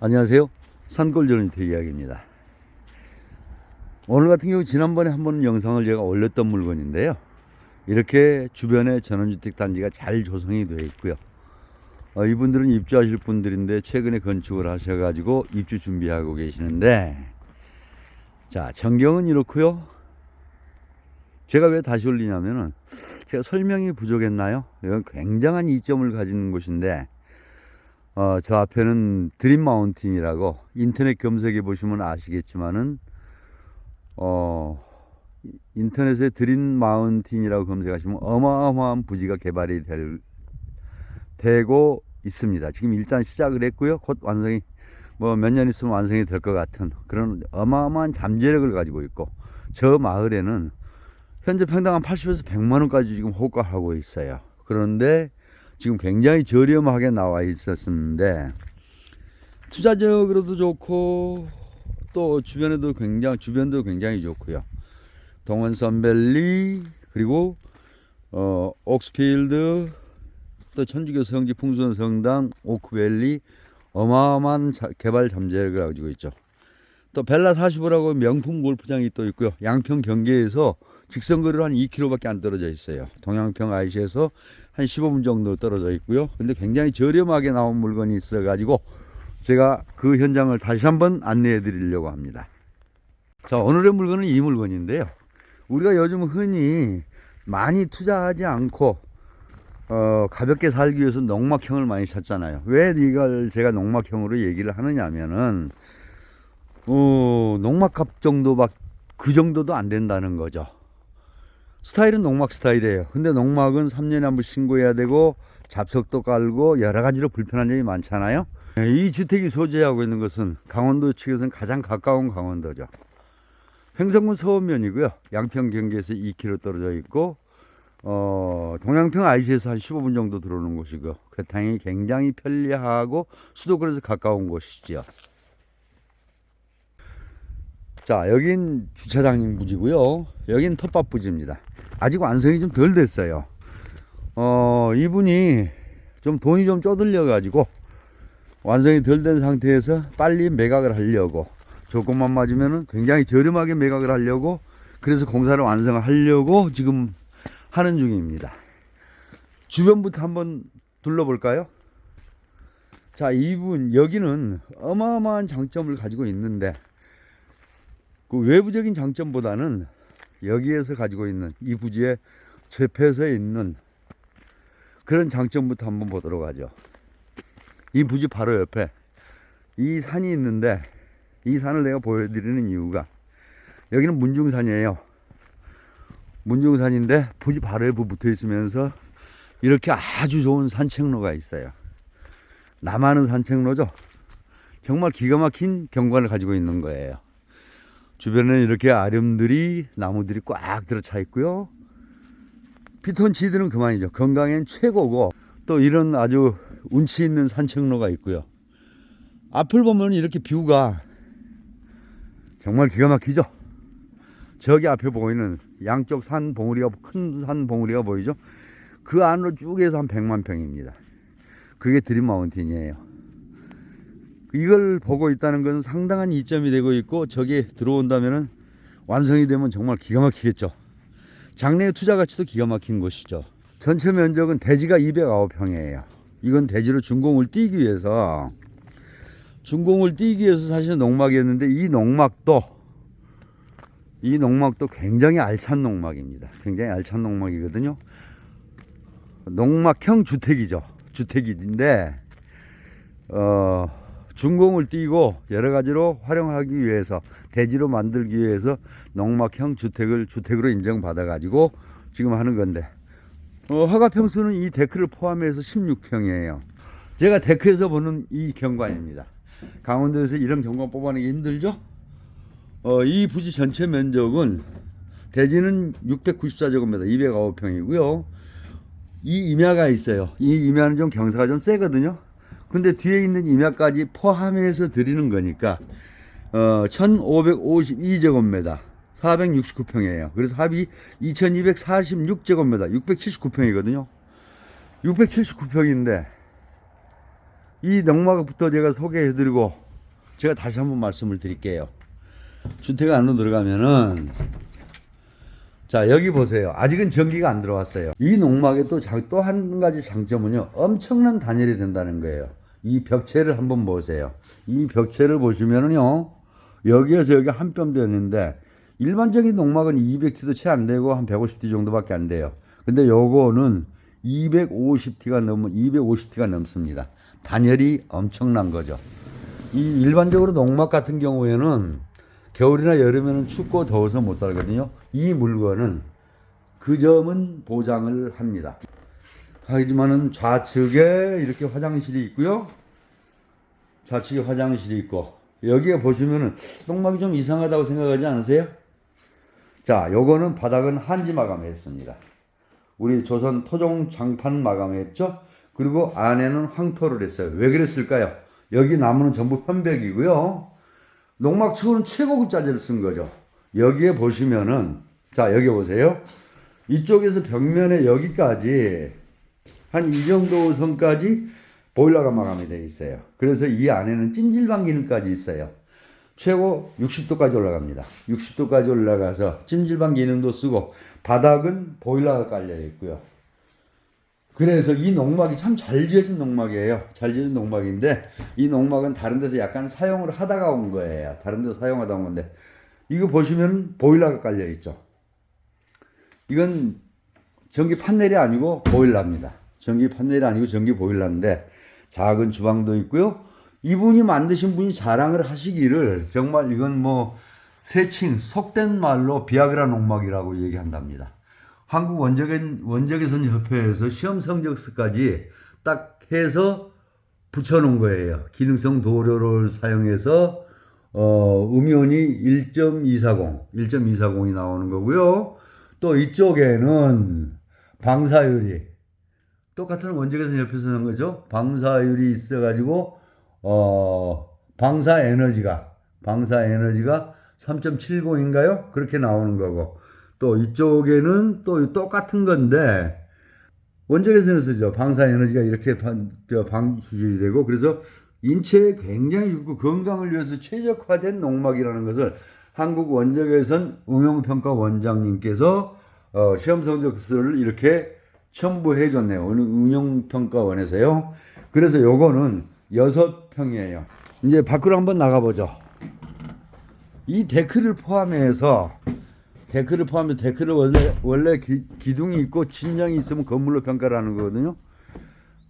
안녕하세요. 산골전원트 이야기입니다. 오늘 같은 경우 지난번에 한 번 영상을 제가 올렸던 물건인데요. 이렇게 주변에 전원주택 단지가 잘 조성이 되어 있고요. 어, 이분들은 입주하실 분들인데 최근에 건축을 하셔가지고 입주 준비하고 계시는데 자 전경은 이렇고요. 제가 왜 다시 올리냐면은 제가 설명이 부족했나요? 이건 굉장한 이점을 가진 곳인데 어, 저 앞에는 드림 마운틴이라고 인터넷 검색해 보시면 아시겠지만은 어, 인터넷에 드림 마운틴이라고 검색하시면 어마어마한 부지가 개발이 될, 되고 있습니다. 지금 일단 시작을 했고요. 곧 완성이 뭐 몇 년 있으면 완성이 될 것 같은 그런 어마어마한 잠재력을 가지고 있고 저 마을에는 현재 평당 한 80에서 100만 원까지 지금 호가하고 있어요. 그런데 지금 굉장히 저렴하게 나와 있었는데 투자적으로도 좋고 또 주변에도 굉장히 주변도 굉장히 좋고요. 동원 선밸리 그리고 어 옥스필드 또 천주교 성지 풍수원 성당 오크밸리 어마어마한 자- 개발 잠재력을 가지고 있죠. 또 벨라 45라고 명품 골프장이 또 있고요. 양평 경계에서 직선 거리로 한 2km밖에 안 떨어져 있어요. 동양평 IC에서 한 15분 정도 떨어져 있고요. 근데 굉장히 저렴하게 나온 물건이 있어 가지고 제가 그 현장을 다시 한번 안내해 드리려고 합니다. 자, 오늘의 물건은 이 물건인데요. 우리가 요즘 흔히 많이 투자하지 않고 어, 가볍게 살기 위해서 농막형을 많이 찾잖아요. 왜 이걸 제가 농막형으로 얘기를 하느냐면은 어, 농막값 정도밖 그 정도도 안 된다는 거죠. 스타일은 농막 스타일이에요. 근데 농막은 3년에 한 번 신고해야 되고 잡석도 깔고 여러 가지로 불편한 점이 많잖아요. 이 주택이 소재하고 있는 것은 강원도 측에서는 가장 가까운 강원도죠. 횡성군 서원면이고요. 양평 경계에서 2km 떨어져 있고 어, 동양평 IC에서 한 15분 정도 들어오는 곳이고 교통이 굉장히 편리하고 수도권에서 가까운 곳이죠. 자, 여긴 주차장 부지고요. 여긴 텃밭 부지입니다. 아직 완성이 좀 덜 됐어요. 어, 이분이 좀 돈이 좀 쪼들려 가지고 완성이 덜 된 상태에서 빨리 매각을 하려고 조건만 맞으면은 굉장히 저렴하게 매각을 하려고 그래서 공사를 완성을 하려고 지금 하는 중입니다. 주변부터 한번 둘러볼까요? 자, 이분 여기는 어마어마한 장점을 가지고 있는데 그 외부적인 장점보다는 여기에서 가지고 있는 이 부지의 쇠폐서에 있는 그런 장점부터 한번 보도록 하죠. 이 부지 바로 옆에 이 산이 있는데 이 산을 내가 보여드리는 이유가 여기는 문중산이에요. 문중산인데 부지 바로 옆에 붙어 있으면서 이렇게 아주 좋은 산책로가 있어요. 남하는 산책로죠. 정말 기가 막힌 경관을 가지고 있는 거예요. 주변에는 이렇게 아름들이 나무들이 꽉 들어차 있고요. 피톤치드는 그만이죠. 건강엔 최고고 또 이런 아주 운치 있는 산책로가 있고요. 앞을 보면 이렇게 뷰가 정말 기가 막히죠. 저기 앞에 보이는 양쪽 산 봉우리가 큰 산 봉우리가 보이죠. 그 안으로 쭉 해서 한 100만 평입니다. 그게 드림 마운틴이에요. 이걸 보고 있다는 것은 상당한 이점이 되고 있고 저기 들어온다면은 완성이 되면 정말 기가 막히겠죠. 장래의 투자 가치도 기가 막힌 곳이죠. 전체 면적은 대지가 209평이에요. 이건 대지로 준공을 띄기 위해서 준공을 띄기 위해서 사실 농막이었는데 이 농막도 이 농막도 굉장히 알찬 농막입니다. 굉장히 알찬 농막이거든요. 농막형 주택이죠. 주택인데 어 준공을 띄고 여러 가지로 활용하기 위해서 대지로 만들기 위해서 농막형 주택을 주택으로 인정받아 가지고 지금 하는 건데 어, 허가 평수는 이 데크를 포함해서 16평이에요. 제가 데크에서 보는 이 경관입니다. 강원도에서 이런 경관 뽑아내기 힘들죠? 어, 이 부지 전체 면적은 대지는 694제곱미터 209평이고요. 이 임야가 있어요. 이 임야는 좀 경사가 좀 세거든요. 근데 뒤에 있는 임야까지 포함해서 드리는 거니까 어, 1552제곱미터 469평이에요. 그래서 합이 2246제곱미터 679평이거든요. 679평인데 이 농막부터 제가 소개해드리고 제가 다시 한번 말씀을 드릴게요. 주택 안으로 들어가면은 자 여기 보세요. 아직은 전기가 안 들어왔어요. 이 농막의 또또 한 가지 장점은요. 엄청난 단열이 된다는 거예요. 이 벽체를 한번 보세요. 이 벽체를 보시면은요. 여기에서 여기 한 뼘 되는데 일반적인 농막은 200T도 채 안 되고 한 150T 정도밖에 안 돼요. 근데 요거는 250T가 넘 250T가 넘습니다. 단열이 엄청난 거죠. 이 일반적으로 농막 같은 경우에는 겨울이나 여름에는 춥고 더워서 못 살거든요. 이 물건은 그 점은 보장을 합니다. 하지만은 좌측에 이렇게 화장실이 있고요. 좌측에 화장실이 있고 여기에 보시면은 농막이 좀 이상하다고 생각하지 않으세요? 자, 요거는 바닥은 한지 마감했습니다. 우리 조선 토종 장판 마감했죠? 그리고 안에는 황토를 했어요. 왜 그랬을까요? 여기 나무는 전부 편백이고요. 농막 치고는 최고급 자재를 쓴 거죠. 여기에 보시면은 자 여기 보세요. 이쪽에서 벽면에 여기까지 한 이 정도 선까지 보일러가 마감이 되어 있어요. 그래서 이 안에는 찜질방 기능까지 있어요. 최고 60도까지 올라갑니다. 60도까지 올라가서 찜질방 기능도 쓰고 바닥은 보일러가 깔려 있고요. 그래서 이 농막이 참 잘 지어진 농막이에요. 잘 지어진 농막인데 이 농막은 다른 데서 약간 사용을 하다가 온 거예요. 다른 데서 사용하다 온 건데 이거 보시면 보일러가 깔려 있죠. 이건 전기 판넬이 아니고 보일러입니다. 전기 판넬이 아니고 전기 보일러인데 작은 주방도 있고요. 이분이 만드신 분이 자랑을 하시기를 정말 이건 뭐 세칭 속된 말로 비아그라 농막이라고 얘기한답니다. 한국 원적인 원적외선 협회에서 시험 성적서까지 딱 해서 붙여놓은 거예요. 기능성 도료를 사용해서 어, 음이온이 1.240, 1.240이 나오는 거고요. 또 이쪽에는 방사율이 똑같은 협회에서 한 거죠. 방사율이 있어가지고 어, 방사 에너지가 방사 에너지가 3.70인가요? 그렇게 나오는 거고 또 이쪽에는 또 똑같은 건데 원적외선을 쓰죠. 방사 에너지가 이렇게 방, 저 방수질이 되고 그래서 인체에 굉장히 좋고 건강을 위해서 최적화된 농막이라는 것을 한국 원적외선 응용평가 원장님께서 어, 시험 성적서를 이렇게 첨부해 줬네요. 어느 응용평가원에서요. 그래서 요거는 여섯 평이에요. 이제 밖으로 한번 나가보죠. 이 데크를 포함해서 데크를 포함해서 데크를 원래 원래 기, 기둥이 있고 진영이 있으면 건물로 평가를 하는 거거든요.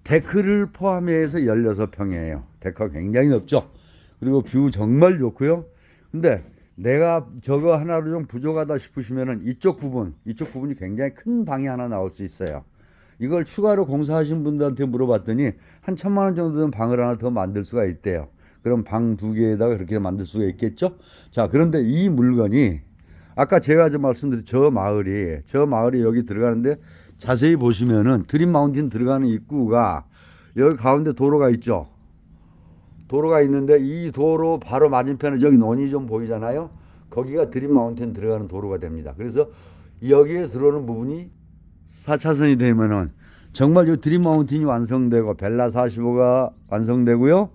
데크를 포함해서 16평이에요. 데크가 굉장히 넓죠. 그리고 뷰 정말 좋고요. 근데 내가 저거 하나로 좀 부족하다 싶으시면은 이쪽 부분, 이쪽 부분이 굉장히 큰 방이 하나 나올 수 있어요. 이걸 추가로 공사하신 분들한테 물어봤더니 한 천만 원 정도 는 방을 하나 더 만들 수가 있대요. 그럼 방 두 개에다가 그렇게 만들 수가 있겠죠? 자, 그런데 이 물건이 아까 제가 저 말씀드린 저 마을이 저 마을이 여기 들어가는데 자세히 보시면은 드림 마운틴 들어가는 입구가 여기 가운데 도로가 있죠. 도로가 있는데 이 도로 바로 맞은편에 저기 논이 좀 보이잖아요. 거기가 드림 마운틴 들어가는 도로가 됩니다. 그래서 여기에 들어오는 부분이 4차선이 되면은 정말 이 드림 마운틴이 완성되고 벨라 45가 완성되고요.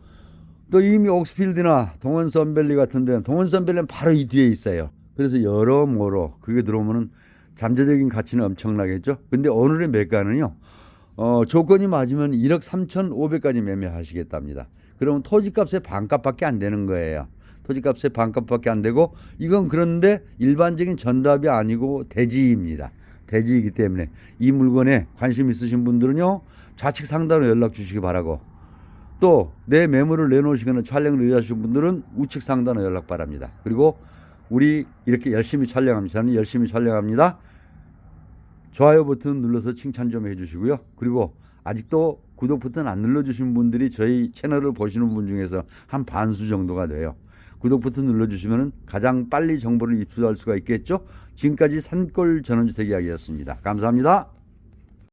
또 이미 옥스필드나 동원 선밸리 같은 데는 동원 선밸리는 바로 이 뒤에 있어요. 그래서 여러모로 그게 들어오면은 잠재적인 가치는 엄청나겠죠. 근데 오늘의 매가는요. 어, 조건이 맞으면 1억 3,500까지 매매하시겠답니다. 그러면 토지값의 반값밖에 안 되는 거예요. 토지값의 반값밖에 안 되고 이건 그런데 일반적인 전답이 아니고 대지입니다. 대지이기 때문에 이 물건에 관심 있으신 분들은요 좌측 상단으로 연락 주시기 바라고 또 내 매물을 내놓으시거나 촬영을 의뢰하시는 분들은 우측 상단으로 연락 바랍니다. 그리고 우리 이렇게 열심히 촬영합니다. 저는 열심히 촬영합니다. 좋아요 버튼 눌러서 칭찬 좀 해주시고요. 그리고 아직도 구독 버튼 안 눌러주신 분들이 저희 채널을 보시는 분 중에서 한 반수 정도가 돼요. 구독 버튼 눌러주시면 가장 빨리 정보를 입수할 수가 있겠죠. 지금까지 산골 전원주택 이야기였습니다. 감사합니다.